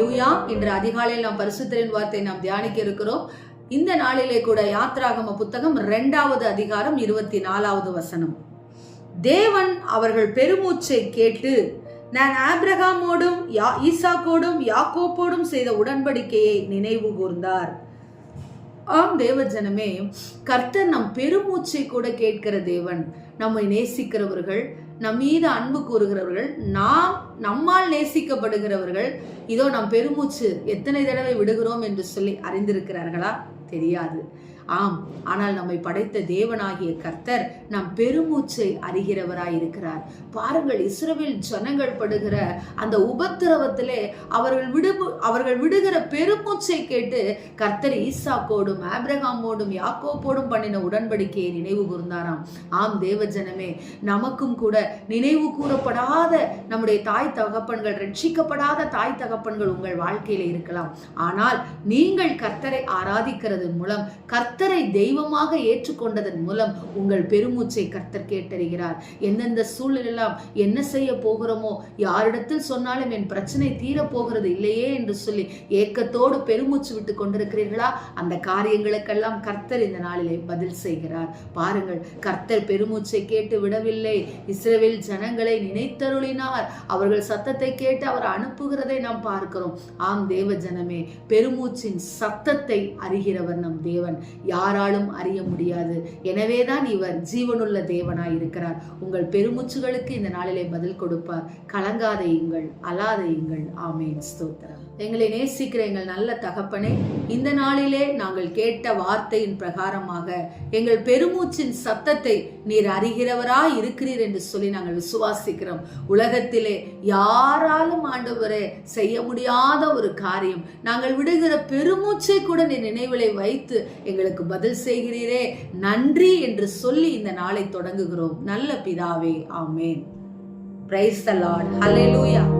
லூயா இன்று அதிகாலையில் நாம் பரிசுத்தரின் வார்த்தை நாம் தியானிக்க இருக்கிறோம். இந்த நாளிலே கூட யாத்ராகம புத்தகம் இரண்டாவது அதிகாரம் இருபத்தி நாலாவது வசனம். தேவன் அவர்கள் பெருமூச்சை கேட்டு நான் ஆப்ரஹாமோடும் யா ஈசாக்கோடும் யாக்கோப்போடும் செய்த உடன்படிக்கையை நினைவு கூர்ந்தார். ஆம் தேவ ஜனமே கர்த்தர் நம் பெருமூச்சை கூட கேட்கிற தேவன் நம்மை நேசிக்கிறவர்கள் நம் மீது அன்பு கூறுகிறவர்கள் நாம் நம்மால் நேசிக்கப்படுகிறவர்கள் இதோ நம் பெருமூச்சு எத்தனை தடவை விடுகிறோம் என்று சொல்லி அறிந்திருக்கிறார்களா? தெரியாது. ஆம் ஆனால் நம்மை படைத்த தேவனாகிய கர்த்தர் நம் பெருமூச்சை அறிகிறவராய் இருக்கிறார். பாருங்கள் இஸ்ரவேல் ஜனங்கள் படுகிற அந்த உபத்திரவத்திலே அவர்கள் விடு அவர்கள் விடுகிற பெருமூச்சை கேட்டு கர்த்தர் ஈசாக்கோடும் ஆப்ரஹாமோடும் யாக்கோப்போடும் பண்ணின உடன்படிக்கையை நினைவு கூர்ந்தாராம். ஆம் தேவ ஜனமே நமக்கும் கூட நினைவு கூறப்படாத நம்முடைய தாய் தகப்பன்கள் ரட்சிக்கப்படாத தாய் தகப்பன்கள் உங்கள் வாழ்க்கையில இருக்கலாம். ஆனால் நீங்கள் கர்த்தரை ஆராதிக்கிறது மூலம் கர்த்தரை தெய்வமாக ஏற்றுக்கொண்டதன் மூலம் உங்கள் பெருமூச்சை கர்த்தர் கேட்டறிகிறார். எந்தெந்த சூழலெல்லாம் என்ன செய்ய போகிறோமோ யாரிடத்தில் சொன்னாலும் என் பிரச்சனை தீரப்போகிறது இல்லையே என்று சொல்லி ஏக்கத்தோடு பெருமூச்சு விட்டு கொண்டிருக்கிறீர்களா? அந்த காரியங்களுக்கெல்லாம் கர்த்தர் இந்த நாளிலே பதில் செய்கிறார். பாருங்கள் கர்த்தர் பெருமூச்சை கேட்டு விடவில்லை. இஸ்ரேவில் ஜனங்களை நினைத்தருளினார். அவர்கள் சத்தத்தை கேட்டு அவர் அனுப்புகிறதை நாம் பார்க்கிறோம். ஆம் தேவ ஜனமே பெருமூச்சின் சத்தத்தை அறிகிறவர் நம் தேவன். யாராலும் அறிய முடியாது. எனவேதான் இவர் ஜீவனுள்ள தேவனாய் இருக்கிறார். உங்கள் பெருமூச்சுகளுக்கு இந்த நாளிலே பதில் கொடுப்பார். கலங்காதையுங்கள் அலாதையுங்கள் ஆமேன். ஸ்தோத்திரம். எங்களை நேசிக்கிற எங்கள் நல்ல தகப்பனே இந்த நாளிலே நாங்கள் கேட்ட வார்த்தையின் பிரகாரமாக எங்கள் பெருமூச்சின் சத்தத்தை நீர் அறிகிறவராய் இருக்கிறீர் என்று சொல்லி நாங்கள் விசுவாசிக்கிறோம். உலகத்திலே யாராலும் ஆண்டவரே செய்ய முடியாத ஒரு காரியம். நாங்கள் விடுகிற பெருமூச்சை கூட நீ நினைவிலை வைத்து எங்களுக்கு எங்களுக்கு பதில் செய்கிறீரே. நன்றி என்று சொல்லி இந்த நாளை தொடங்குகிறோம். நல்ல பிதாவே ஆமேன். Praise the Lord hallelujah